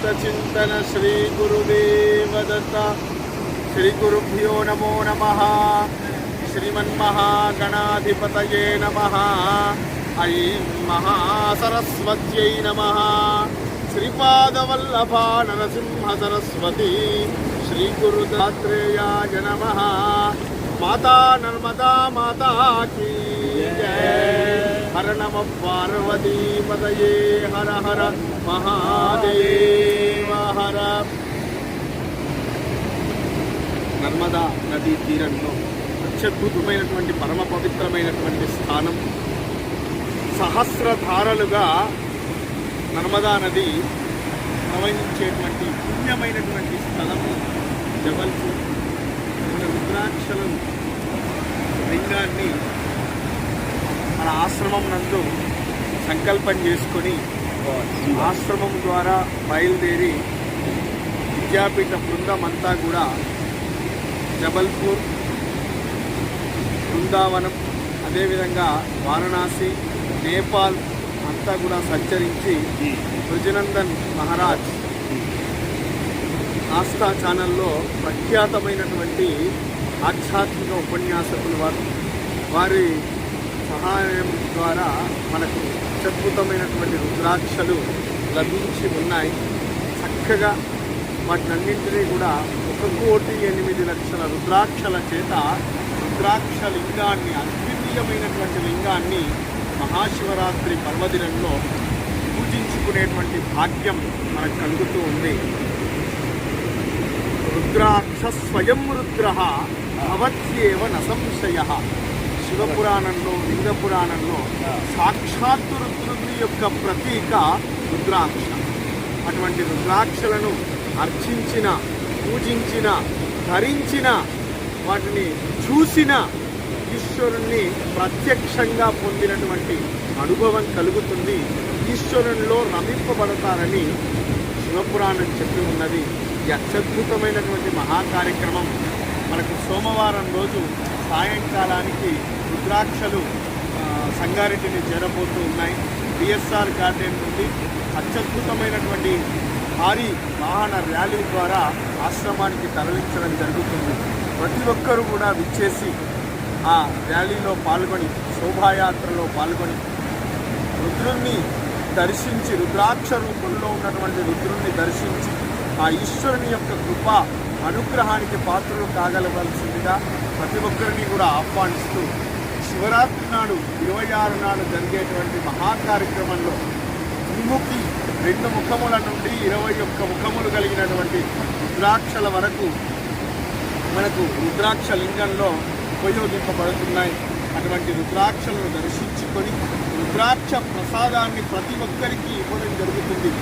సనాతన శ్రీ గురుదేవదత్త. శ్రీ గురుభ్యో నమో నమ. శ్రీమన్మహాగణాధిపతయే నమ. ఐం మహాసరస్వత్యై నమ. శ్రీపాదవల్లభా నరసింహ సరస్వతి. శ్రీ గురుదాత్రేయాయ నమ. మాతా నర్మదా మాతా కీ జయ హర నమ. పార్వతీ నర్మదా నదీ తీరంలో అత్యద్భుతమైనటువంటి పరమ పవిత్రమైనటువంటి స్థానం. సహస్రధారలుగా నర్మదా నది ప్రవహించేటువంటి పుణ్యమైనటువంటి స్థలము జబల్పూర్. మన రుద్రాక్షలను లింగాన్ని మన ఆశ్రమం నందు సంకల్పం చేసుకొని ఆశ్రమం ద్వారా బయలుదేరి విద్యాపీఠ బృందం అంతా కూడా జబల్పూర్ బృందావనం అదేవిధంగా వారణాసి నేపాల్ అంతా కూడా సంచరించి బ్రజనందన్ మహారాజ్ ఆస్థా ఛానల్లో ప్రఖ్యాతమైనటువంటి ఆధ్యాత్మిక ఉపన్యాసకులు వారు. వారి సహాయం ద్వారా మనకు అత్యద్భుతమైనటువంటి రుద్రాక్షలు లభించి ఉన్నాయి. చక్కగా వాటినన్నింటినీ కూడా ఒక కోటి ఎనిమిది లక్షల రుద్రాక్షల చేత రుద్రాక్ష లింగాన్ని అద్వితీయమైనటువంటి లింగాన్ని మహాశివరాత్రి పర్వదినంలో పూజించుకునేటువంటి భాగ్యం మనకు కలుగుతూ ఉంది. రుద్రాక్ష స్వయం రుద్ర భవత్యేవ నసంశయ శివపురాణంలో లింగ పురాణంలో సాక్షాత్తు రుద్రుని యొక్క ప్రతీక రుద్రాక్ష. అటువంటి రుద్రాక్షలను అర్చించిన పూజించిన ధరించిన వాటిని చూసిన ఈశ్వరుణ్ణి ప్రత్యక్షంగా పొందినటువంటి అనుభవం కలుగుతుంది. ఈశ్వరునిలో రమింపబడతారని శివపురాణం చెప్పి ఉన్నది. ఈ అత్యద్భుతమైనటువంటి మహాకార్యక్రమం మనకు సోమవారం రోజు సాయంకాలానికి రుద్రాక్షలు సంగారెడ్డిని చేరబోతూ ఉన్నాయి. బిఎస్ఆర్ గార్డెన్ నుండి అత్యద్భుతమైనటువంటి భారీ వాహన ర్యాలీ ద్వారా ఆశ్రమానికి తరలించడం జరుగుతుంది. ప్రతి ఒక్కరూ కూడా విచ్చేసి ఆ ర్యాలీలో పాల్గొని శోభాయాత్రలో పాల్గొని రుద్రుణ్ణి దర్శించి రుద్రాక్ష రూపంలో ఉన్నటువంటి రుద్రుణ్ణి దర్శించి ఆ ఈశ్వరుని యొక్క కృప అనుగ్రహానికి పాత్రలు కాగలవలసిందిగా ప్రతి ఒక్కరిని కూడా ఆహ్వానిస్తూ శివరాత్రి నాడు ఇరవై ఆరు నాడు జరిగేటువంటి మహా విముక్తి రెండు ముఖముల నుండి ఇరవై ఒక్క ముఖములు కలిగినటువంటి రుద్రాక్షల వరకు మనకు రుద్రాక్ష లింగంలో ఉపయోగింపబడుతున్నాయి. అటువంటి రుద్రాక్షలను దర్శించుకొని రుద్రాక్ష ప్రసాదాన్ని ప్రతి ఒక్కరికి ఇవ్వడం జరుగుతుంది.